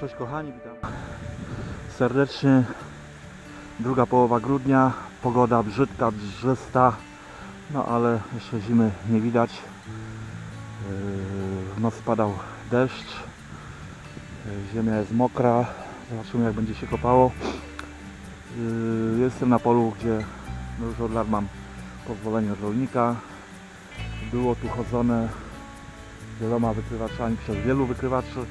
Cześć kochani, witam serdecznie. Druga połowa grudnia, pogoda brzydka, drzesta, no ale jeszcze zimy nie widać. Yy, W nocy padał deszcz, Yy, ziemia jest mokra, zobaczymy jak będzie się kopało. Yy, Jestem na polu, gdzie już od lat mam pozwolenie od rolnika. Było tu chodzone wieloma wykrywaczami przez wielu wykrywaczy.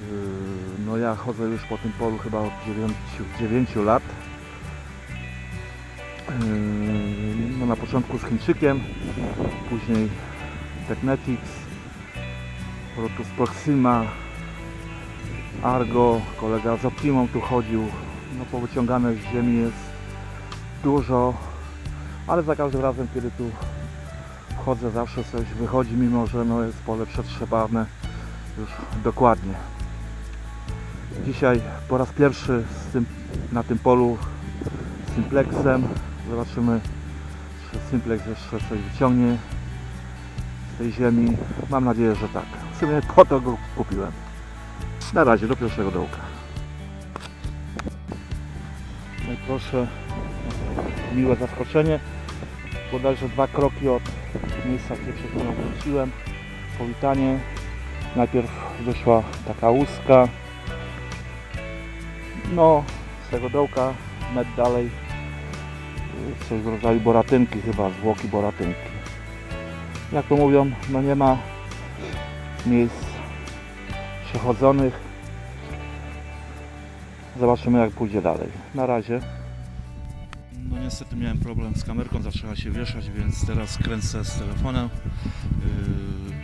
Yy, No ja chodzę już po tym polu chyba od 9, 9 lat. Yy, No na początku z Chińczykiem, później Technetics, Rotus Proxima, Argo, kolega z Optimą tu chodził. No powyciągane z ziemi jest dużo, ale za każdym razem kiedy tu chodzę zawsze coś wychodzi, mimo że no jest pole przetrzepane już dokładnie. Dzisiaj po raz pierwszy z na tym polu Simplexem. Zobaczymy, czy Simplex jeszcze coś wyciągnie z tej ziemi. Mam nadzieję, że tak. W sumie po to go kupiłem. Na razie, do pierwszego dołka. No i proszę, miłe zaskoczenie. Bodajże dwa kroki od miejsca, gdzie przed chwilą wróciłem. Powitanie. Najpierw wyszła taka łuska. No, z tego dołka, metr dalej, coś w rodzaju boratynki chyba, zwłoki boratynki. Jak to mówią, no nie ma miejsc przechodzonych. Zobaczymy jak pójdzie dalej. Na razie. No niestety miałem problem z kamerką, zaczęła się wieszać, więc teraz kręcę z telefonem. Yy,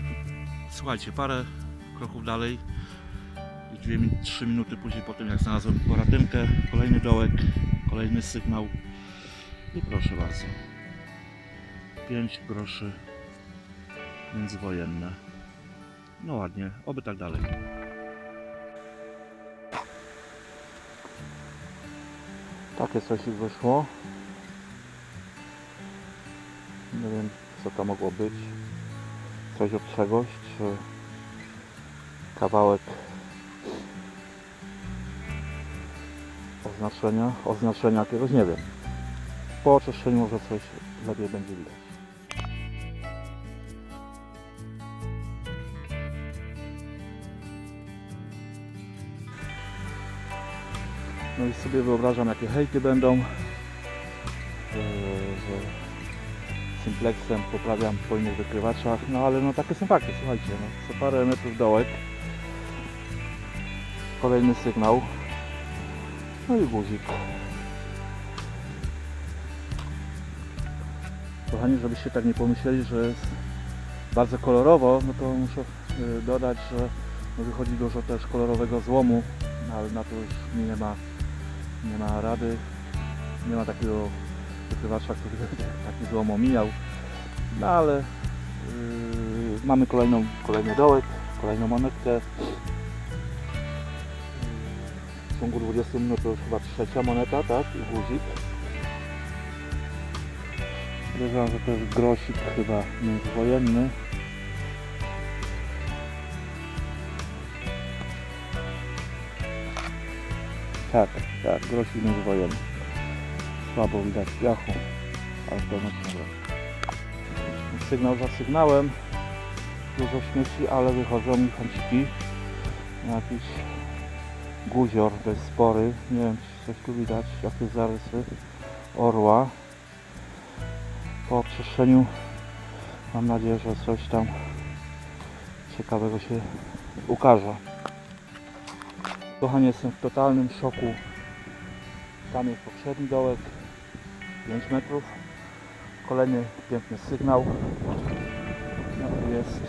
Słuchajcie, parę kroków dalej i 2-3 minuty później po tym jak znalazłem poratynkę, kolejny dołek, kolejny sygnał. I proszę bardzo 5 groszy międzywojenne. No ładnie, oby tak dalej. Takie coś wyszło. Nie wiem co to mogło być. Coś od czegoś czy kawałek oznaczenia, oznaczenia jakiegoś, nie wiem. Po oczyszczeniu może coś lepiej będzie widać. No i sobie wyobrażam jakie hejty będą, yy, że Simplexem poprawiam po innych wykrywaczach, no ale no takie są fakty, słuchajcie, no, co parę metrów dołek, kolejny sygnał, no i guzik. Kochani, żebyście tak nie pomyśleli, że jest bardzo kolorowo, no to muszę y, dodać, że no wychodzi dużo też kolorowego złomu, no ale na to już nie ma, nie ma rady. Nie ma takiego wykrywacza, który taki złom omijał. No ale yy, mamy kolejną, kolejny dołek, kolejną monetkę. Ciągu 20 minut to już chyba trzecia moneta, tak? I guzik. Podejrzewam, że to jest grosik chyba międzywojenny. Tak, tak, grosik międzywojenny. Słabo widać piachu, ale pełności dobra. Sygnał za sygnałem. Dużo śmieci, ale wychodzą mi chęciki. Jakiś guzior dość spory. Nie wiem, czy coś tu widać, jakie zarysy orła. Po oczyszczeniu mam nadzieję, że coś tam ciekawego się ukaże. Kochani, jestem w totalnym szoku. Tam jest poprzedni dołek, 5 metrów. Kolejny piękny sygnał. No, jest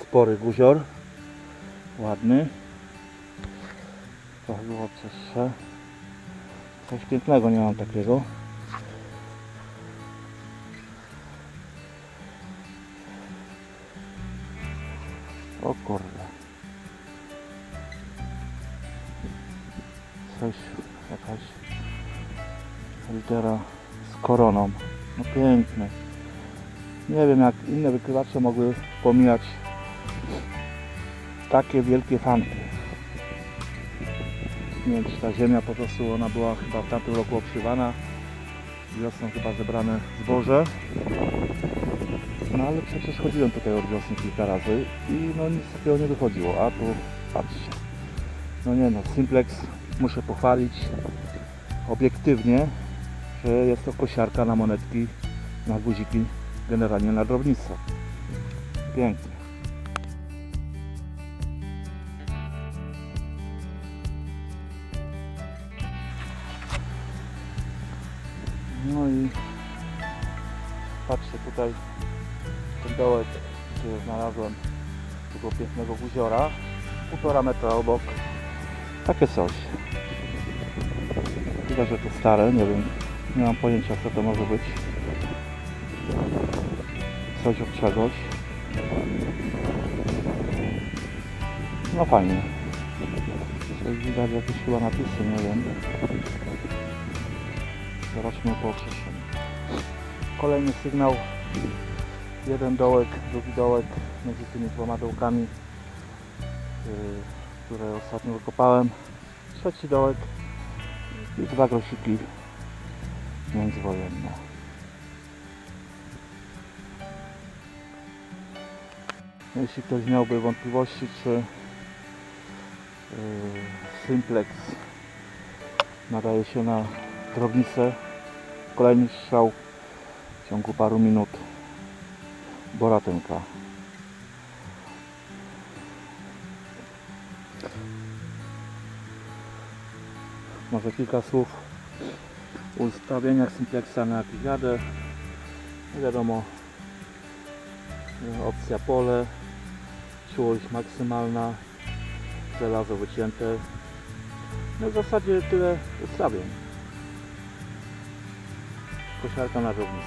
spory guzior. Ładny. Było cięższe. Coś pięknego nie mam takiego. O kurde. Coś, jakaś litera z koroną. No piękne. Nie wiem jak inne wykrywacze mogły pomijać takie wielkie fanty. Czy ta ziemia po prostu, ona była chyba w tamtym roku obsiewana. Wiosną chyba zebrane zboże. No ale przecież chodziłem tutaj od wiosny kilka razy i no nic takiego nie wychodziło. A tu patrzcie. No nie no, Simplex muszę pochwalić obiektywnie, że jest to kosiarka na monetki, na guziki, generalnie na drobnictwo. Pięknie. No i patrzcie tutaj ten dołek, gdzie znalazłem tego pięknego guziora, półtora metra obok, takie coś. Chyba, że to stare, nie wiem, nie mam pojęcia co to może być. Coś od czegoś. No fajnie. Coś widać jakieś chyba napisy, nie wiem. Zobaczmy po oczyszczeniu. Kolejny sygnał. Jeden dołek, drugi dołek między tymi dwoma dołkami, yy, które ostatnio wykopałem. Trzeci dołek i dwa grosiki międzywojenne. Jeśli ktoś miałby wątpliwości, czy yy, Simplex nadaje się na drobnicę, kolejny strzał w ciągu paru minut Boratynka. Może kilka słów o ustawieniach Simplexa na Kigadę. Wiadomo, e, opcja pole, czułość maksymalna, żelazo wycięte. No w zasadzie tyle ustawień. Kosiarka na drobnicę.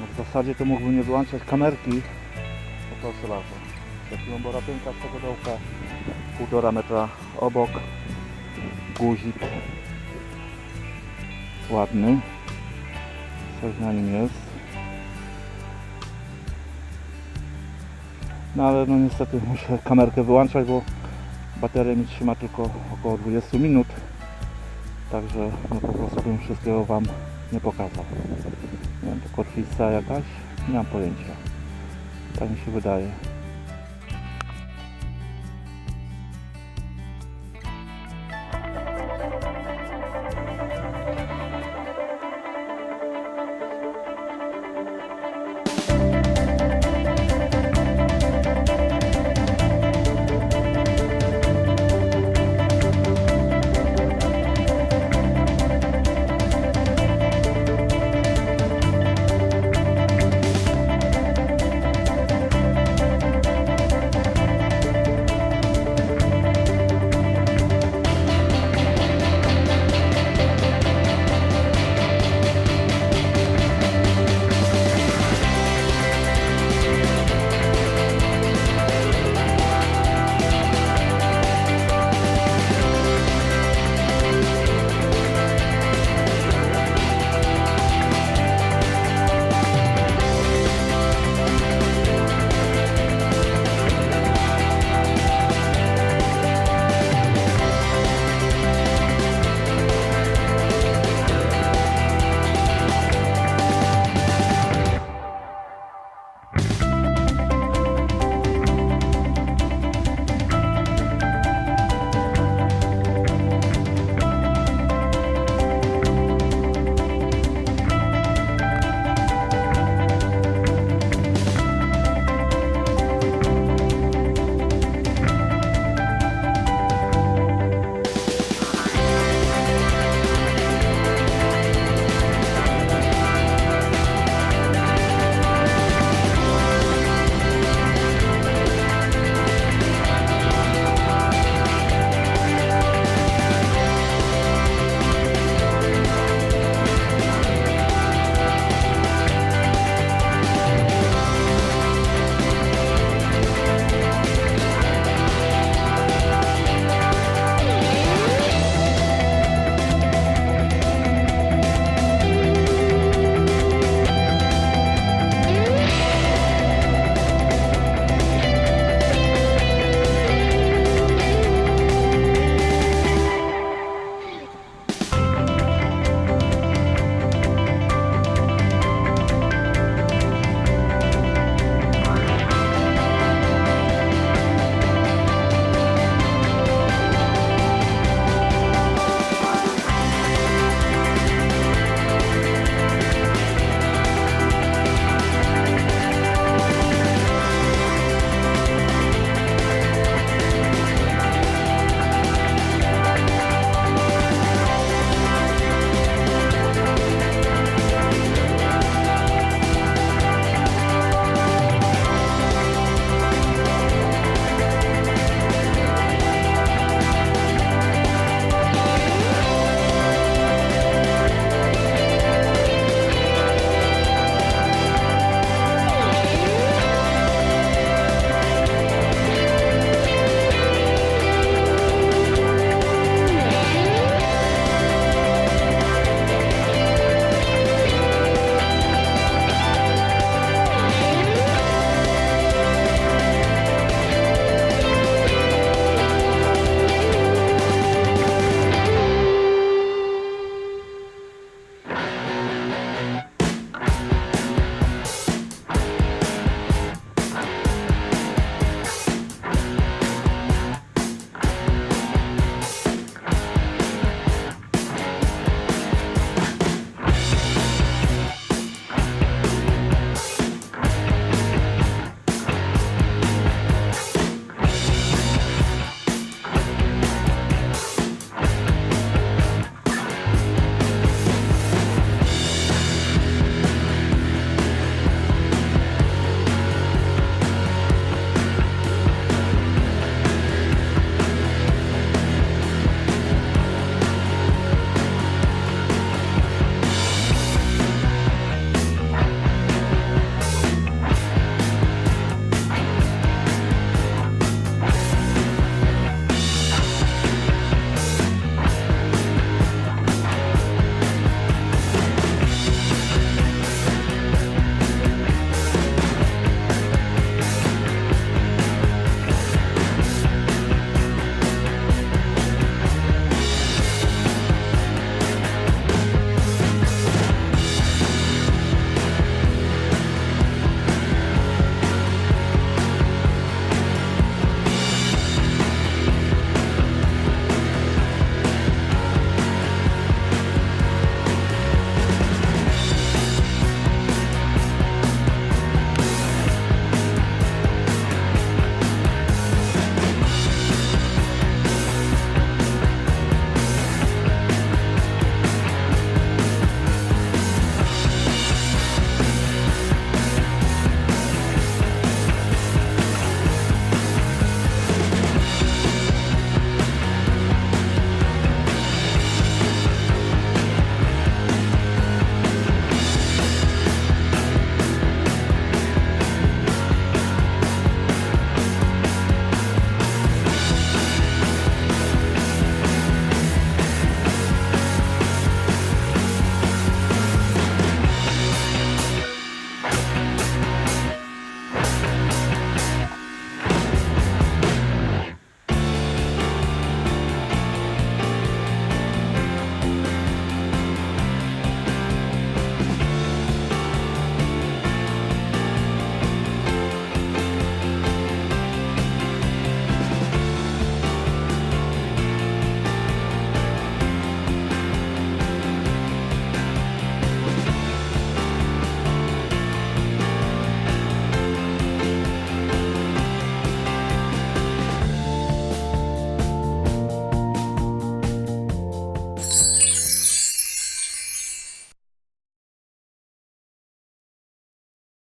No w zasadzie to mógłbym nie wyłączać kamerki. Proszę bardzo. Przed chwilą boratynka z tego dołka. Półtora metra obok. Guzik. Ładny. Coś na nim jest. No ale no niestety muszę kamerkę wyłączać, bo bateria mi trzyma tylko około 20 minut. Także no po prostu bym wszystkiego Wam nie pokazał. Nie wiem, to kotwica jakaś? Nie mam pojęcia. Tak mi się wydaje.